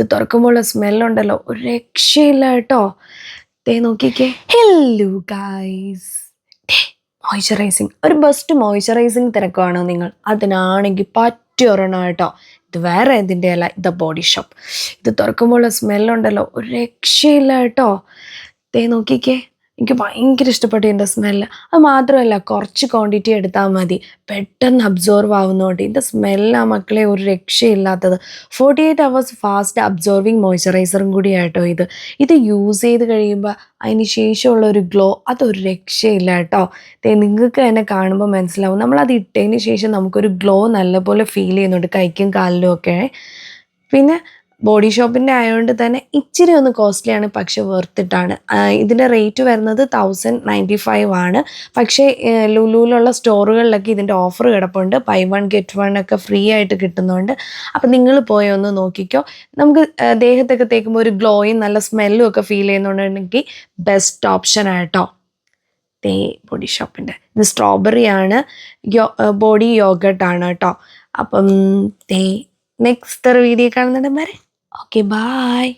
ഇത് തുറക്കുമ്പോഴുള്ള സ്മെല്ലുണ്ടല്ലോ ഒരു രക്ഷയില്ല കേട്ടോ. തേ നോക്കിക്കേ. ഹലോ ഗൈസ് മോയ്സ്ചറൈസിങ് ഒരു ബെസ്റ്റ് മോയ്സ്ചറൈസിങ് തിരക്കുവാണോ നിങ്ങൾ? അതിനാണെങ്കിൽ പറ്റിയൊരെണ്ണം കേട്ടോ. ഇത് വേറെ ഇതിന്റെ അല്ല ഇത് ബോഡി ഷോപ്പ് ഇത് തുറക്കുമ്പോഴുള്ള സ്മെല്ലുണ്ടല്ലോ ഒരു രക്ഷയില്ല കേട്ടോ. തേ നോക്കിക്കേ. എനിക്ക് ഭയങ്കര ഇഷ്ടപ്പെട്ടു ഇതിന്റെ സ്മെല്ല് അത് മാത്രമല്ല കുറച്ച് ക്വാണ്ടിറ്റി എടുത്താൽ മതി. പെട്ടെന്ന് അബ്സോർവ് ആവുന്നതുകൊണ്ട് ഇതിന്റെ സ്മെല്ലാണ് മക്കളെ ഒരു രക്ഷയില്ലാത്തത്. Forty eight hours fast absorbing മോയ്സ്ചറൈസറും കൂടിയാട്ടോ ഇത്. ഇത് യൂസ് ചെയ്ത് കഴിയുമ്പോൾ അതിന് ശേഷമുള്ള ഒരു ഗ്ലോ അതൊരു രക്ഷയില്ല കേട്ടോ. നിങ്ങൾക്ക് തന്നെ കാണുമ്പോൾ മനസ്സിലാവും. നമ്മളത് ഇട്ടതിന് ശേഷം നമുക്കൊരു ഗ്ലോ നല്ലപോലെ ഫീൽ ചെയ്യുന്നുണ്ട്. കൈക്കും കാലിലും ഒക്കെ. പിന്നെ ബോഡി ഷോപ്പിന്റെ ആയതുകൊണ്ട് തന്നെ ഇച്ചിരി ഒന്ന് കോസ്റ്റ്ലിയാണ് പക്ഷെ വെർത്തിട്ടാണ് ഇതിന്റെ റേറ്റ് വരുന്നത് തൗസൻഡ് നയന്റി ഫൈവ് ആണ്. പക്ഷേ ലുലുവിലുള്ള സ്റ്റോറുകളിലൊക്കെ ഇതിന്റെ ഓഫർ കിടപ്പുണ്ട്. ബൈ വൺ ഗെറ്റ് വൺ ഒക്കെ ഫ്രീ ആയിട്ട് കിട്ടുന്നുണ്ട്. അപ്പം നിങ്ങൾ പോയി ഒന്ന് നോക്കിക്കോ. നമുക്ക് ദേഹത്തൊക്കെ തേക്കുമ്പോൾ ഒരു ഗ്ലോയും നല്ല സ്മെല്ലും ഒക്കെ ഫീൽ ചെയ്യുന്നുണ്ടെങ്കിൽ ബെസ്റ്റ് ഓപ്ഷൻ ആയിട്ടോ തേ ബോഡി ഷോപ്പിന്റെ ഇത് സ്ട്രോബെറി ആണ്. യോ ബോഡി യോഗട്ട് ആണ് കേട്ടോ അപ്പം തേ നെക്സ്റ്റ് വീഡിയോ കാണുന്നുണ്ട് വരെ Okay, bye.